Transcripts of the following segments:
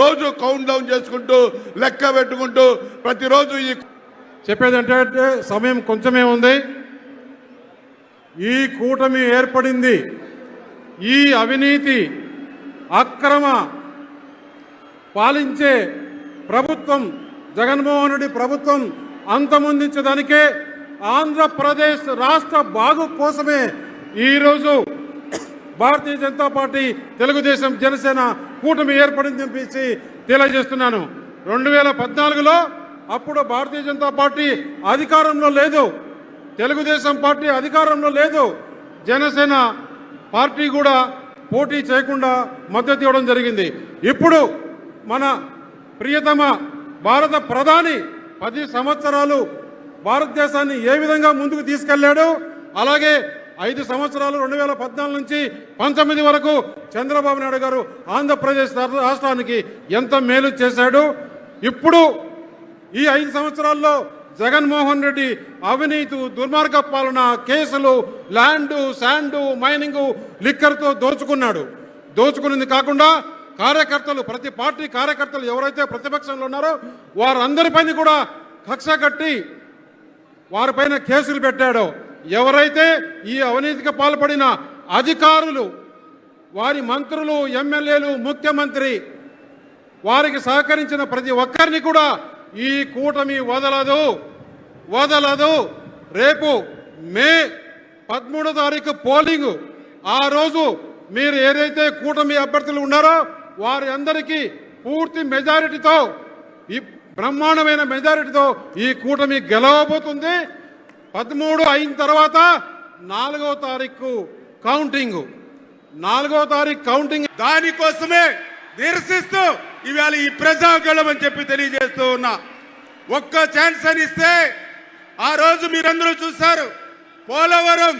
రోజు count down చేసుకుంటూ లెక్క పెట్టుకుంటూ ప్రతిరోజు ఈ చెప్పేది సమయం కొంచెమే ఉంది. ఈ కూటమి ఏర్పడింది. ఈ అవినీతి అక్రమ పాలించే ప్రభుత్వం జగన్మోహన్ రెడ్డి ప్రభుత్వం అంతమొందించడానికే ఆంధ్రప్రదేశ్ రాష్ట్ర బాగు కోసమే ఈరోజు భారతీయ జనతా పార్టీ తెలుగుదేశం జనసేన కూటమి ఏర్పడింది చెప్పేసి తెలియజేస్తున్నాను. రెండు వేల పద్నాలుగులో అప్పుడు భారతీయ జనతా పార్టీ అధికారంలో లేదు. తెలుగుదేశం పార్టీ అధికారంలో లేదు. జనసేన పార్టీ కూడా పోటీ చేయకుండా మద్దతు ఇవ్వడం జరిగింది. ఇప్పుడు మన ప్రియతమ భారత ప్రధాని పది సంవత్సరాలు భారతదేశాన్ని ఏ విధంగా ముందుకు తీసుకెళ్ళాడు? అలాగే ఐదు సంవత్సరాలు రెండు వేల పద్నాలుగు నుంచి పంతొమ్మిది వరకు చంద్రబాబు నాయుడు గారు ఆంధ్రప్రదేశ్ రాష్ట్రానికి ఎంత మేలు చేశాడు? ఇప్పుడు ఈ ఐదు సంవత్సరాల్లో జగన్మోహన్ రెడ్డి అవినీతి దుర్మార్గ పాలన కేసులు ల్యాండు శాండు మైనింగ్ లిక్కర్తో దోచుకున్నాడు. దోచుకున్నది కాకుండా కార్యకర్తలు ప్రతి పార్టీ కార్యకర్తలు ఎవరైతే ప్రతిపక్షంలో ఉన్నారో వారందరిపైన కూడా కక్ష కట్టి వారిపైన కేసులు పెట్టాడో. ఎవరైతే ఈ అవినీతికి పాల్పడిన అధికారులు వారి మంత్రులు ఎమ్మెల్యేలు ముఖ్యమంత్రి వారికి సహకరించిన ప్రతి ఒక్కరిని కూడా ఈ కూటమి వదలదు. వదలదు. రేపు మే పదమూడో తారీఖు పోలింగ్. ఆ రోజు మీరు ఏదైతే కూటమి అభ్యర్థులు ఉన్నారో వారి అందరికీ పూర్తి మెజారిటీతో ఈ బ్రహ్మాండమైన మెజారిటీతో ఈ కూటమి గెలవబోతుంది. పదమూడు అయిన తర్వాత నాలుగో తారీఖు కౌంటింగ్. నాలుగో తారీఖు కౌంటింగ్ దానికోసమే నిరసిస్తూ ఇవాళ ఈ ప్రజాగళం అని చెప్పి తెలియజేస్తూ ఉన్నా. ఒక్క ఛాన్స్ అని ఇస్తే ఆ రోజు మీరందరూ చూశారు. పోలవరం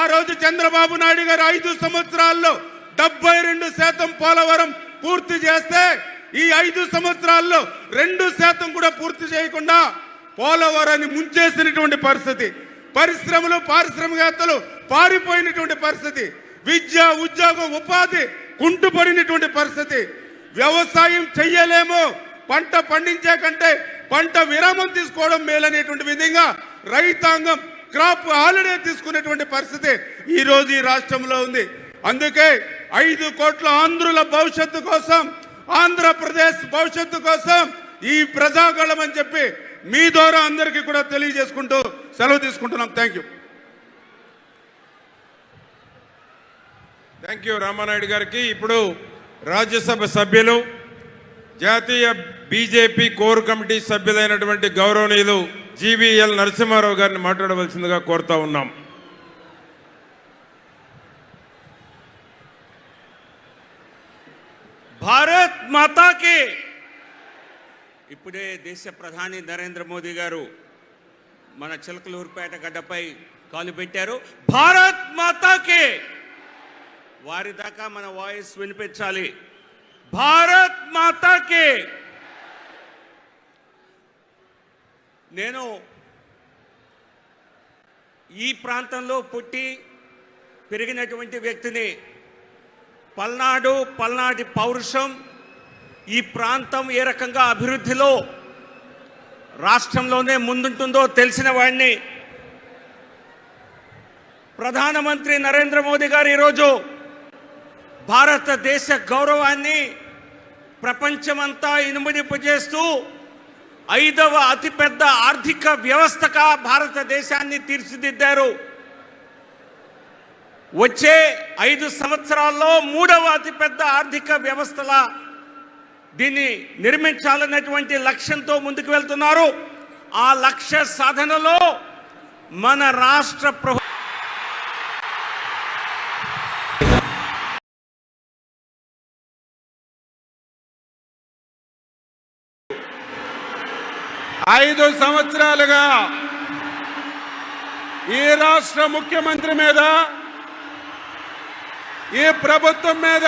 ఆ రోజు చంద్రబాబు నాయుడు గారు ఐదు సంవత్సరాల్లో డెబ్బై రెండు శాతం పోలవరం పూర్తి చేస్తే ఈ ఐదు సంవత్సరాల్లో రెండు శాతం కూడా పూర్తి చేయకుండా పోలవరాన్ని ముంచేసినటువంటి పరిస్థితి పరిశ్రమలు పారిశ్రామికవేత్తలు పారిపోయినటువంటి పరిస్థితి విద్య ఉద్యోగం ఉపాధి కుంటుపడినటువంటి పరిస్థితి. వ్యవసాయం చెయ్యలేము పంట పండించే కంటే పంట విరామం తీసుకోవడం మేలనేటువంటి విధంగా రైతాంగం క్రాప్ హాలిడే తీసుకునేటువంటి పరిస్థితి ఈరోజు ఈ రాష్ట్రంలో ఉంది. అందుకే ఐదు కోట్ల ఆంధ్రుల భవిష్యత్తు కోసం ఆంధ్రప్రదేశ్ భవిష్యత్తు కోసం ఈ ప్రజాగళం అని చెప్పి మీ ద్వారా అందరికీ కూడా తెలియజేసుకుంటూ సెలవు తీసుకుంటున్నాం. Thank you thank you Ramanaidu గారికి. ఇప్పుడు రాజ్యసభ సభ్యులు జాతీయ బీజేపీ కోర్ కమిటీ సభ్యులైనటువంటి గౌరవనీయులు జీవీఎల్ నరసింహారావు గారిని మాట్లాడవలసిందిగా కోరుతా ఉన్నాం. భారత్ మాతాకి ఇప్పుడే దేశ ప్రధాని నరేంద్ర మోదీ గారు మన చిలకలూరుపేట గడ్డపై కాలు పెట్టారు. భారత్ మాతాకే! వారి దాకా మన వాయిస్ వినిపించాలి. భారత్ మాతాకే! నేను ఈ ప్రాంతంలో పుట్టి పెరిగినటువంటి వ్యక్తిని. పల్నాడు పల్నాటి పౌరుషం ఈ ప్రాంతం ఏ రకంగా అభివృద్ధిలో రాష్ట్రంలోనే ముందుంటుందో తెలిసిన వాడిని ప్రధానమంత్రి నరేంద్ర మోదీ గారు ఈరోజు భారతదేశ గౌరవాన్ని ప్రపంచమంతా ఇనుమడింపజేస్తూ ఐదవ అతిపెద్ద ఆర్థిక వ్యవస్థగా భారతదేశాన్ని తీర్చిదిద్దారు. వచ్చే ఐదు సంవత్సరాల్లో మూడవ అతిపెద్ద ఆర్థిక వ్యవస్థల దీన్ని నిర్మించాలన్నటువంటి లక్ష్యంతో ముందుకు వెళ్తున్నారు. ఆ లక్ష్య సాధనలో మన రాష్ట్ర ప్రభు ఐదు సంవత్సరాలుగా ఈ రాష్ట్ర ముఖ్యమంత్రి మీద ఈ ప్రభుత్వం మీద